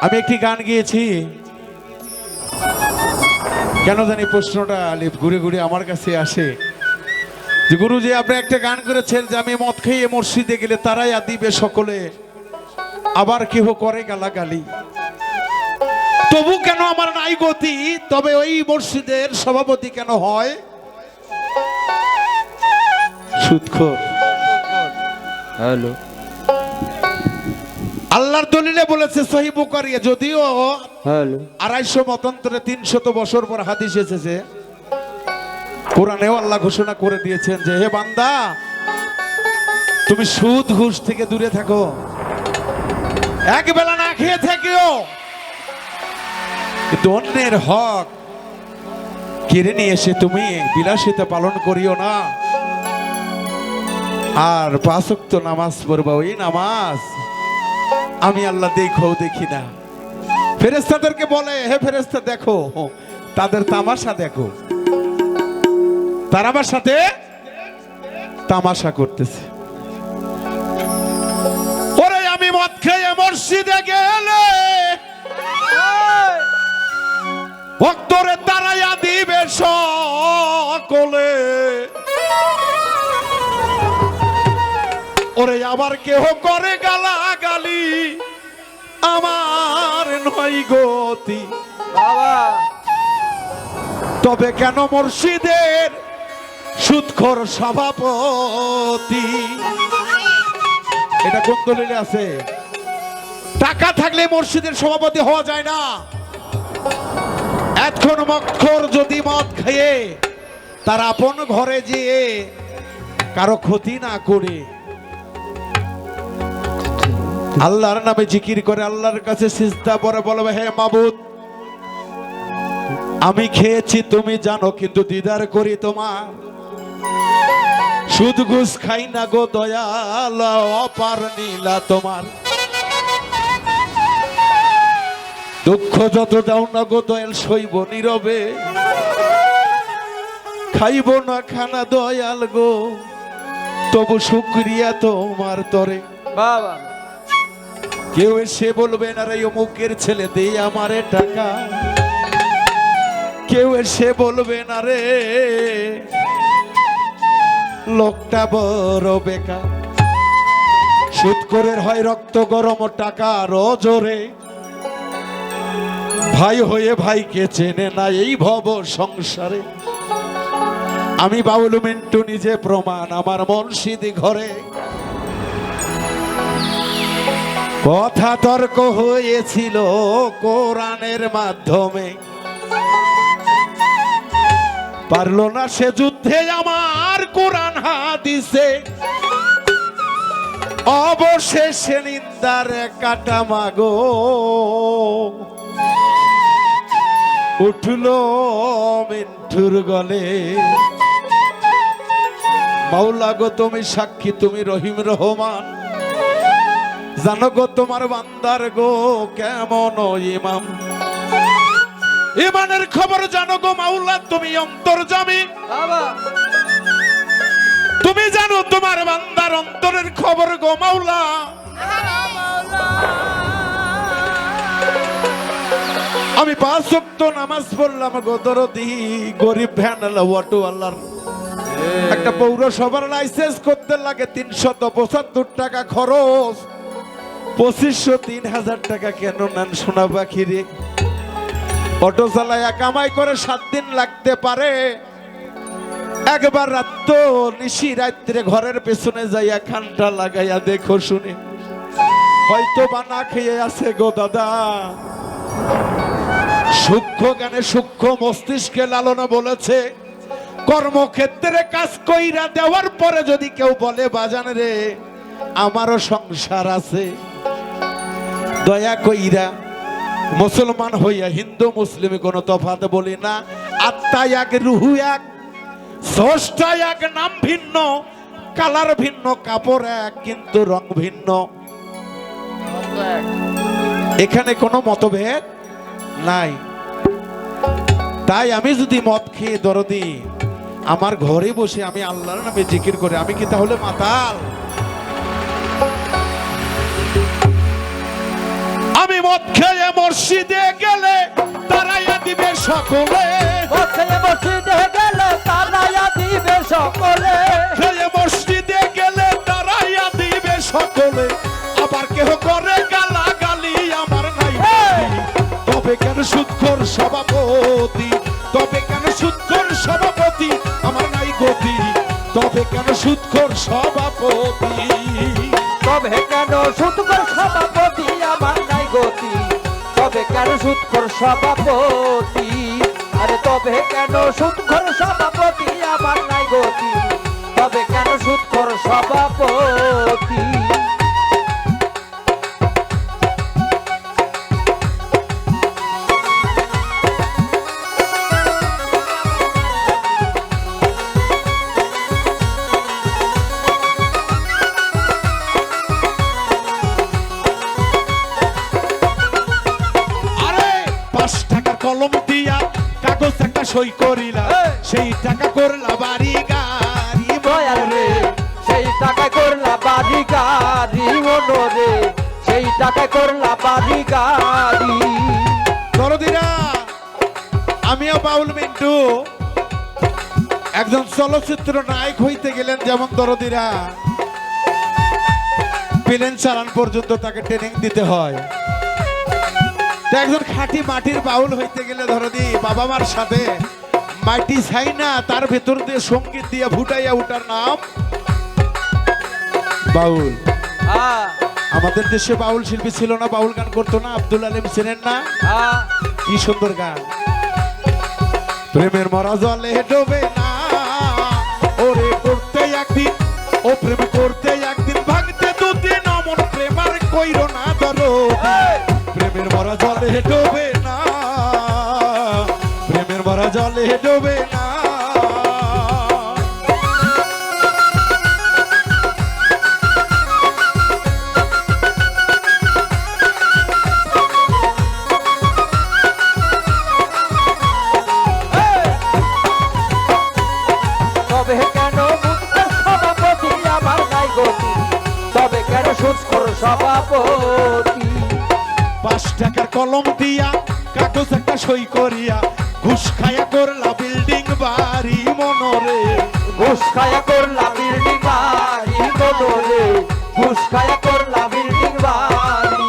আমি একটি গান গিয়েছি। কেন জানি প্রশ্নটা ঘুরে ঘুরে আমার কাছে আসে। যে গুরুজি, আপনি একটা গান করেছেন যে আমি মদ খেয়ে মসজিদে গেলে তারাই দিবে সকলে। আবার কেহ করে গালাগালি। তবু কেন আমার নাই গতি? তবে ওই মসজিদের সভাপতি কেন হয়? সুৎখর। হ্যালো। আল্লাহর দলিলে বলেছে সহি যদিও আড়াইশো মতান্তরে তিনশত বছর পর হাদিস এসেছে কোরআনেও আল্লাহ ঘোষণা করে দিয়েছেন যে হে বান্দা তুমি সুদ ঘুষ থেকে দূরে থাকো এক বেলা না খেয়ে থেকেও কিন্তু অন্যের হক কেড়ে নিয়ে এসে তুমি বিলাসিতা পালন করিও না। আর পাঁচক্ত নামাজ পড়বা ওই নামাজ আমি আল্লাহ দেখো দেখি না। ফেরেস্তাদেরকে বলে, হে ফেরেস্তা দেখো, তাদের তামাশা দেখো। তারা আমার সাথে তামাশা করতেছে। ওরে, আমি মদ খেয়ে মসজিদে গেলে ভক্তরে তারাইয়া দিবে সকলে। ওরে, আবার কেহ করে গালা নয় গতি। বাবা। তবে কেন মসজিদের সুৎখর সভাপতি? এটা কোন দলিলে আছে? টাকা থাকলে মসজিদের সভাপতি হওয়া যায় না। এখন মক্ষর যদি মদ খেয়ে তার আপন ঘরে যেয়ে কারও ক্ষতি না করে আল্লাহর নামে জিকির করে আল্লাহর কাছে সিজদা পরে বলবে হে মাবুদ, আমি খেয়েছি, তুমি জানো, কিন্তু দিদার করি তোমার। সুদ ঘুষ খাই না গো দয়াল, অপার নীলা তোমার। দুঃখ যত দাও না গো দয়াল, সইব নীরবে। খাইব না খানা দয়াল গো, তবু শুক্রিয়া তোমার তরে। বাবা। কেউ এসে বলবে, না রে অমুকের ছেলে দে আমারে টাকা। কেউ এসে বলবে, না রে, লোকটা বড় বেকার। সুদ করে হয় রক্ত গরম টাকা রজরে। ভাই হয়ে ভাইকে চেনে না এই ভব সংসারে। আমি বাউল মিন্টু নিজে প্রমাণ, আমার মনসিদি ঘরে। কথা তর্ক হয়েছিল কোরআনের মাধ্যমে। পারল না সে যুদ্ধে আমার কোরআন হাদিসে। অবশেষে নিন্দার কাটা মাগো। উঠল মিন্টুর গলে। মাওলা গো, তুমি সাক্ষী, তুমি রহিম রহমান। জানো গো তোমার বান্দার গো কেমন ইমাম? ইমানের খবর জানো গো মাওলা তুমি অন্তর্জামী বাবা। তুমি জানো তোমার বান্দার অন্তরের খবর গো মাওলা। আমি পাঁচ ওয়াক্ত নামাজ পড়লাম গো দরদি গরিব ভ্যান ওয়াটু আল্লাহর। একটা পৌরসভার লাইসেন্স করতে লাগে তিনশত পঁচাত্তর টাকা খরচ। পঁচিশশো তিন হাজার টাকা কেন নেন সোনা পাখি রে অটো চালায় কামাই করে সাত দিন লাগতে পারে। একবার রাত নিশি রাত্রে ঘরের পেছনে যাইয়া খানটা লাগাইয়া দেখো শুনে। হয়তো বা না খেয়ে আছে গো দাদা। সূক্ষ্ম জ্ঞানে সূক্ষ্ম মস্তিষ্কে লালনা বলেছে, কর্মক্ষেত্রে কাজ কইরা দেওয়ার পরে যদি কেউ বলে, বাজান রে, আমারও সংসার আছে। দয়া কইরা মুসলমান হইয়া হিন্দু মুসলিম কোনো তফাত বলি না। আত্মা এক, রুহু এক, স্রষ্টা এক, নাম ভিন্ন, কালার ভিন্ন, কাপড় এক, কিন্তু রং ভিন্ন। এখানে কোনো মতভেদ নাই। তাই আমি যদি মদ খেয়ে দরদি, আমার ঘরে বসে আমি আল্লাহর নামে জিকির করে, আমি কি তাহলে মাতাল? মদ মদ খেয়ে মসজিদে গেলে তারাইয়া দিবে সকলে। বসে মসজিদে গেলে তারাইয়া দিবে সকলে। খেয়ে মসজিদে গেলে তারাইয়া দিবে সকলে। আবার কেহ করে গালা গালি আমার নাই। তবে কেন সুৎখর সভাপতি? তবে কেন সুৎখর সভাপতি আমার নাই গতি? তবে কেন সুৎখর সভাপতি? তবে কেন সভাপতি আমার গতি তবে কেন সুৎখর সভাপতি? আরে তবে কেন সুৎখর সভাপতি? আমার নাই গাড়ি দরদিরা আমিও বাউল মিন্টু। একজন চলচ্চিত্র নায়ক হইতে গেলেন যেমন দরদিরা। প্লেন চালান পর্যন্ত তাকে ট্রেনিং দিতে হয়। একজন খাঁটি মাটির বাউল হইতে গেলে ধরদি বাবা মার সাথে মাটি ছাই না তার ভেতর দিয়ে সংগীত দিয়ে ফুটাইয়া উঠার নাম বাউল। হ্যাঁ আমাদের দেশে বাউল শিল্পী ছিল না বাউল গান করতো না আব্দুল আলিম ছিলেন না। কি সুন্দর গান। প্রেমের মরা জলে ডোবে না। ওরে করতে একদিন ও প্রেম করতে একদিন ভাঙতে দুদিন অমন কইরো না ধরো। প্রেমের মরা জলে ডোবে না। প্রেমের মরা জলে ডোবে কলম দিয়া কাগজ একটা সই করিয়া ঘুষ খায়া করলা বিল্ডিং বাড়ি মনরে। ঘুষ খায়া করলা বিল্ডিং বাড়ি মনরে ঘুষ খায়া করলা বিল্ডিং বাড়ি।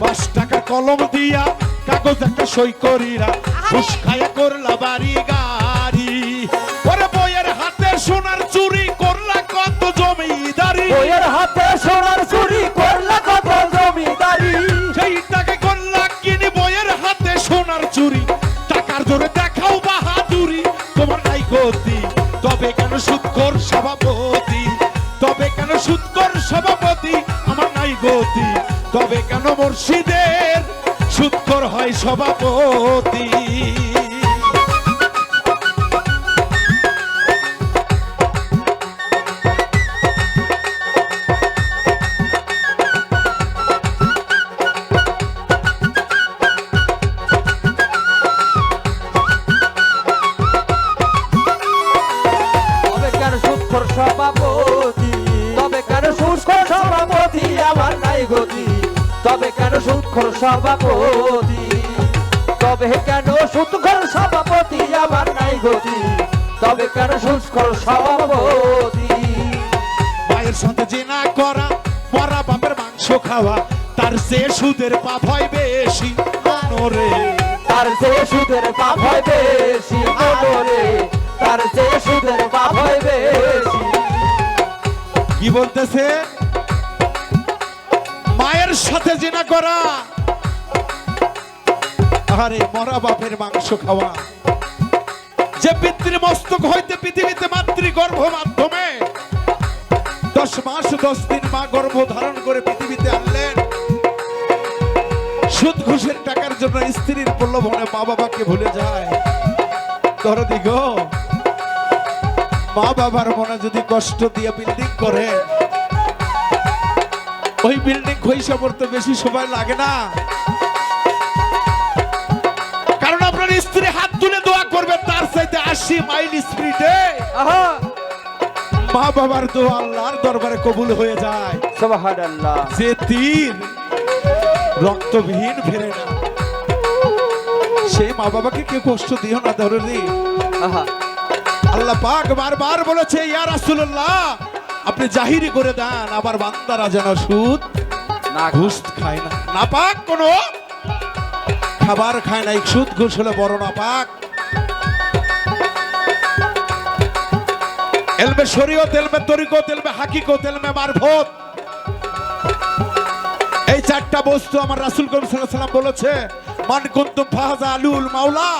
পাঁচ টাকা কলম দিয়া কাগজ একটা সই করিরা ঘুষ খায়া করলা বাড়ি কেন সুৎকর সভাপতি? তবে কেন সুৎকর সভাপতি? আমার নাই গতি। তবে কেন মুর্শিদের সুৎকর হয় সভাপতি? সভাপতি। তবে কেন সুৎখর সভাপতি আমার নাই গতি? তবে কেন সুৎখর সভাপতি? মায়ের সাথে জেনা করা মরা বাপের মাংস খাওয়া তার সে সুদের পাপ হয় বেশি মনোরে তার যে সুদের পাপ হয় বেশি মনোরে তার যে সুদের পাপ হয় বেশি। কি বলতেছে? মায়ের সাথে জেনা করা আরে মরা বাপের মাংস খাওয়া। যে পিতৃ মস্তক হইতে পৃথিবীতে মাতৃ গর্ভ মাধ্যমে দশ মাস, দশ দিন মা গর্ভ ধারণ করে পৃথিবীতে আনলেন। সুদ ঘুষের টাকার জন্য স্ত্রীর প্রলোভনে মা বাবাকে ভুলে যায়। ধরো দিগো মা বাবার মনে যদি কষ্ট দিয়ে বিল্ডিং করে, ওই বিল্ডিং খইসা পড়তে বেশি সময় লাগে না। আশি মাইল স্পিডে। মা বাবার দোয়া আল্লাহর দরবারে কবুল হয়ে যায়। সুবহানাল্লাহ। যে তীর রক্তবিহীন ফেরে না সেই মা বাবাকে কেউ কষ্ট দিও না ধরলি আল্লাহ পাক বারবার বলেছে ইয়া রাসূলুল্লাহ আপনি জাহিরি করে দেন আবার বান্দারা যেন সুদ না ঘুষ খায় না। না পাক কোনো খাবার খায় না সুদ ঘুষ হলে বড় না এলমে শরীয়ত, এলমে তরিকত, এলমে হাকিকত, এলমে মারফত। এই চারটা বস্তু আমার রাসূল করিম সাল্লাল্লাহু বলেছে, মান কুনতুম ফাহাজা আলুল মাওলা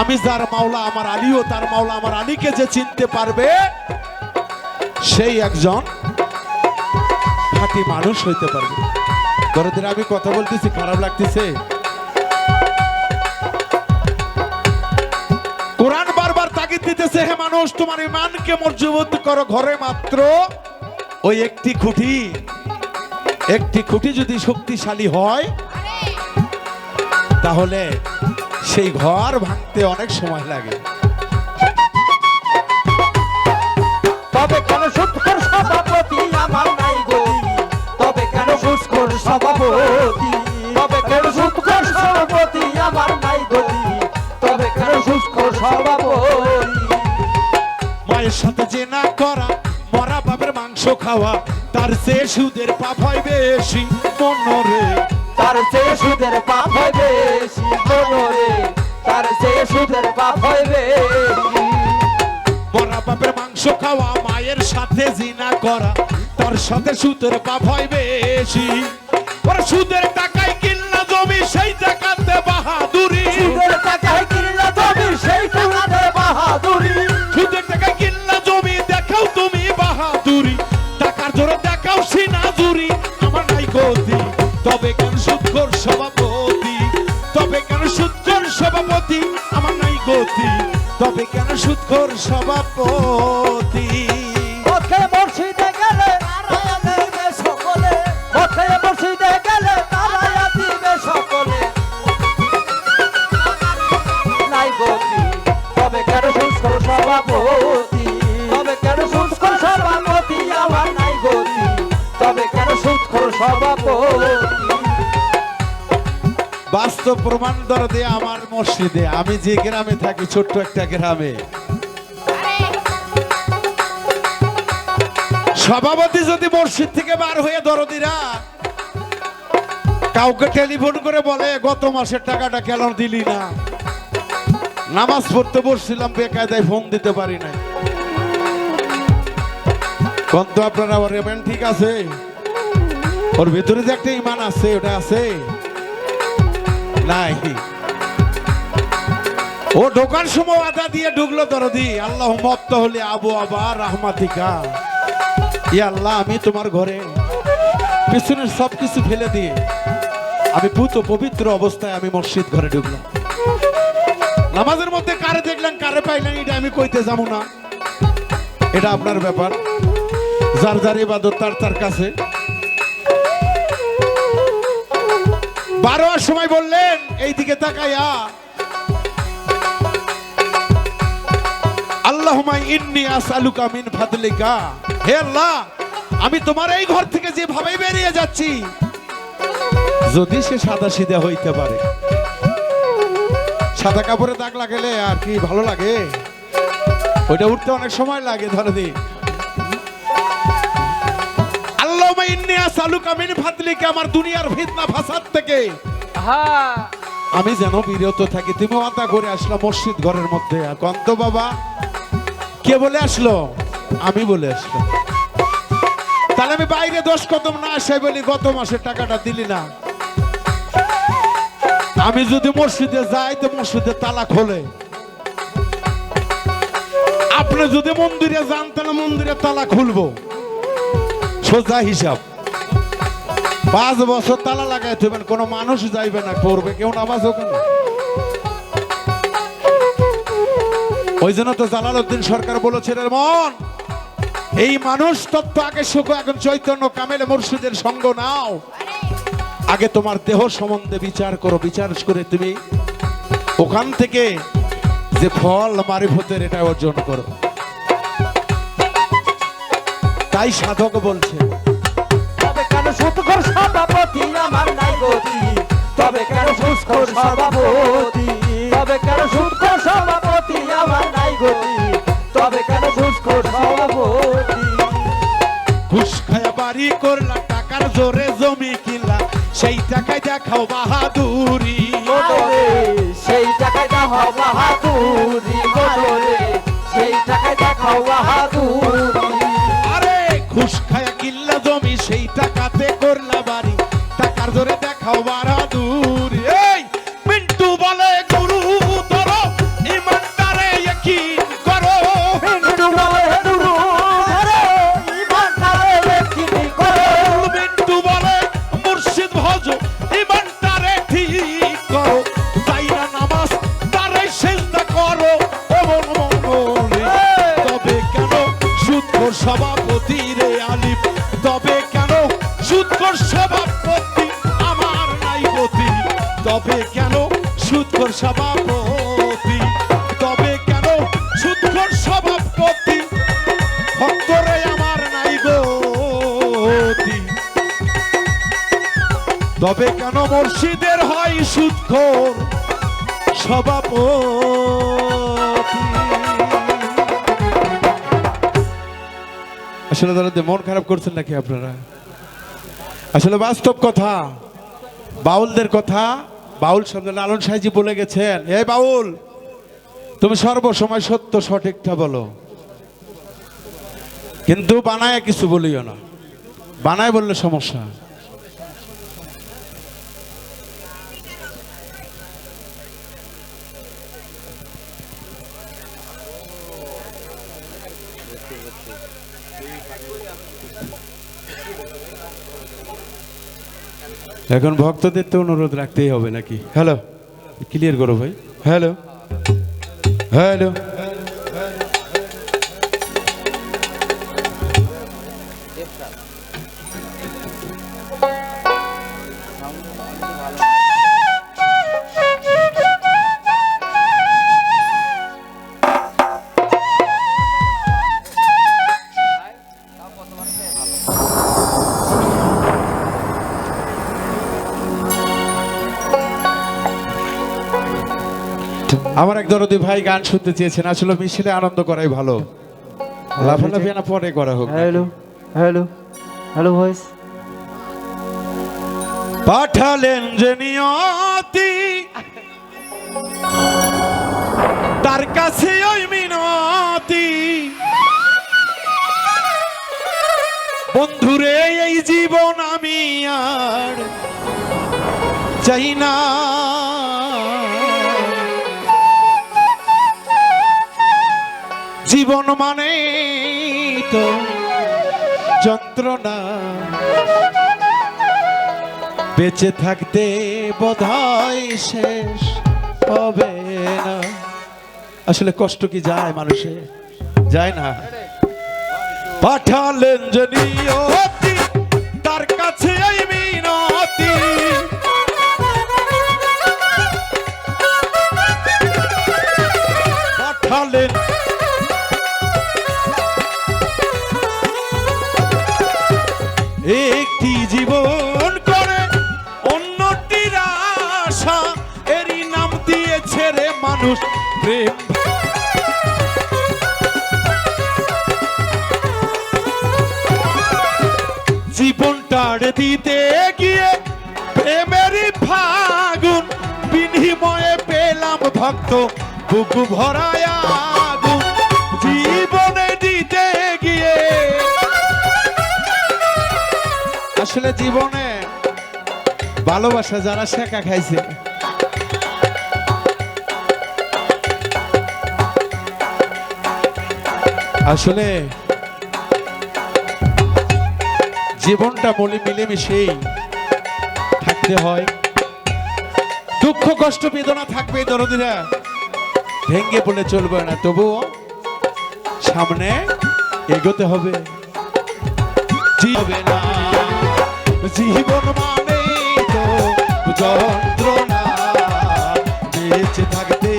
আমি যার মাওলা আমার আলীও, তার মাওলা আমার আলীকে যে চিনতে পারবে, সেই একজন খাঁটি মানুষ হইতে পারবে। দরদের আমি কথা বলতেছি, খারাপ লাগতেছে। কোরআন দিতেছে হে মানুষ, তোমার ইমানকে মজবুত করো ঘরে মাত্র। ওই একটি খুঁটি একটি খুঁটি যদি শক্তিশালী হয়, তাহলে সেই ঘর ভাঙতে অনেক সময় লাগে। তবে কেন সুৎখর সভাপতি আমার নাই গতি? তবে কেন সুৎখর সভাপতি? তবে কেন সুৎখর সভাপতি খাওয়া তার সে সুদের পাপ হয় বেশি। মনরে তার চেয়ে সুদের পাপ হয় বেশি। মনোরে তার চেয়ে সুদের পাপ হয় বেশি। মরা বাপের মাংস খাওয়া মায়ের সাথে জিনা করা তার সাথে সুদের পাপ হয় বেশি। ওরা সুদের টাকায় কিনলা জমি সেই টাকাতে বাহাদুরি। সুদের টাকায় তবে কেন সুৎকর সভাপতি বাস্তব প্রমাণ ধরে দিয়ে আমার মসজিদে। আমি যে গ্রামে থাকি, ছোট্ট একটা গ্রামে। সভাপতি যদি মসজিদ থেকে বার হয়ে দরদিরা কাউকে টেলিফোন করে বলে, গত মাসের টাকাটা কেন দিলি না? নামাজ পড়তে বসছিলাম, বেকায়দায় ফোন দিতে পারি নাই। কোন তো আপনারা বলবেন ঠিক আছে? ওর ভিতরে যে একটা ইমান আছে, ওটা আছে? নাই। ও ঢোকার সময় আদা দিয়ে ঢুকলো দরদি। আল্লাহ মপ্ত হলে আবু আবার রাহমাতিকা। ই আল্লাহ, আমি তোমার ঘরে পিছনের সব কিছু ফেলে দিয়ে আমি পুত পবিত্র অবস্থায় আমি মসজিদ ঘরে ঢুকলাম। নামাজের মধ্যে কারে দেখলেন, কারে পাইলেন, এটা আমি কইতে যাব না। এটা আপনার ব্যাপার। যার যার ইবাদত, তার তার কাছে। বারোয়ার সময় বললেন এই দিকে তাকাইয়া আল্লাহুম্মা ইন্নী আসআলুকা মিন ফাদলিকা। হে আল্লাহ, আমি তোমার এই ঘর থেকে যেভাবে বেরিয়ে যাচ্ছি, যদি সে সাদা সিধা হইতে পারে। সাদা কাপড়ে দাগ লাগালে আর কি ভালো লাগে? ওইটা উঠতে অনেক সময় লাগে ধরে দি মিন আমার দুনিয়ার ফিতনা ফাসাদ থেকে। আমি যেন বিরত থাকি তুমি আদা করে আসলাম মসজিদ ঘরের মধ্যে। কন্ত বাবা কে বলে আসলো? আমি বলে আসলাম। তাহলে আমি বাইরে দোষ কদম না আসে বলি গত মাসের টাকাটা দিলি না। আমি যদি মসজিদে যাই তো মসজিদে তালা খোলে। আপনি যদি মন্দিরে যান তাহলে মন্দিরে তালা খুলবো। সোজা হিসাব। পাঁচ বছর তালা লাগাই থাকবেন কোনো মানুষ যাইবে না করবে কেউ নামাজ ওখানে ওই জন্য তো জালালউদ্দিন সরকার বলেছে মন, এই মানুষ তত্ত্ব আগে সুখ এখন চৈতন্য, কামেলে মুর্শিদের সঙ্গ নাও। আগে তোমার দেহ সম্বন্ধে বিচার করো, বিচার করে তুমি ওখান থেকে যে ফল মারিফতের এটা অর্জন করো। তাই সাধক বলছে তবে কেন সুৎখর সভাপতি আমার নাই গতি? সুৎখর সভাপতি? তবে কেন সুৎখর সভাপতি আমার নাই গতি? তবে কেন সুৎখর সভাপতি? ঘুষ খায়া বাড়ি করলা টাকার জোরে জমি কিনলা সেই টাকায় দেখাও বাহাদুরি। সেই টাকায় দেখাও বাহাদুরি সেই টাকায় দেখাও বাহাদুরি। কিনলা জমি সেই টাকাতে করলা বাড়ি। টাকার ধরে দেখাও বাহাদুরি আসলে দাদা মন খারাপ করছেন নাকি আপনারা? আসলে বাস্তব কথা, বাউলদের কথা, বাউল শব্দ লালন সাহেজি বলে গেছেন। এই বাউল, তুমি সর্বসময় সত্য সঠিকটা বলো। কিন্তু বানায় কিছু বলিও না। বানায় বললে সমস্যা। এখন ভক্তদের তো অনুরোধ রাখতেই হবে নাকি? হ্যালো ক্লিয়ার করো ভাই। হ্যালো হ্যালো আমার এক দরদি ভাই গান শুনতে চেয়েছেন আসলে মিছিলে আনন্দ করাই ভালো। লাফালাফি না পরে করা হোক হ্যালো হ্যালো হ্যালো ভয়েস। পাঠালেন যে নিয়তি তার কাছে ওই মিনতি। বন্ধুরে এই জীবন আমি আর চাই না। জীবন মানে তো যন্ত্রণা। বেঁচে থাকতে বোধহয় শেষ হবে না। আসলে কষ্ট কি যায় মানুষে যায় না। পাঠালেন যে মানুষ প্রেম। জীবনটার দিতে গিয়ে প্রেমেরই ফাগুন, বিনিময়ে পেলাম ভক্ত, বুকু ভরায় জীবনে দিতে গিয়ে। আসলে জীবনে ভালোবাসা যারা শেখা খাইছে আসলে জীবনটা বলি মিলেমিশেই থাকতে হয়। দুঃখ, কষ্ট, বেদনা থাকবে দরদিরা। ভেঙ্গে বলে চলবে না, তবুও সামনে এগোতে হবে। জীবন মানে যন্ত্রণা, বেঁচে থাকতে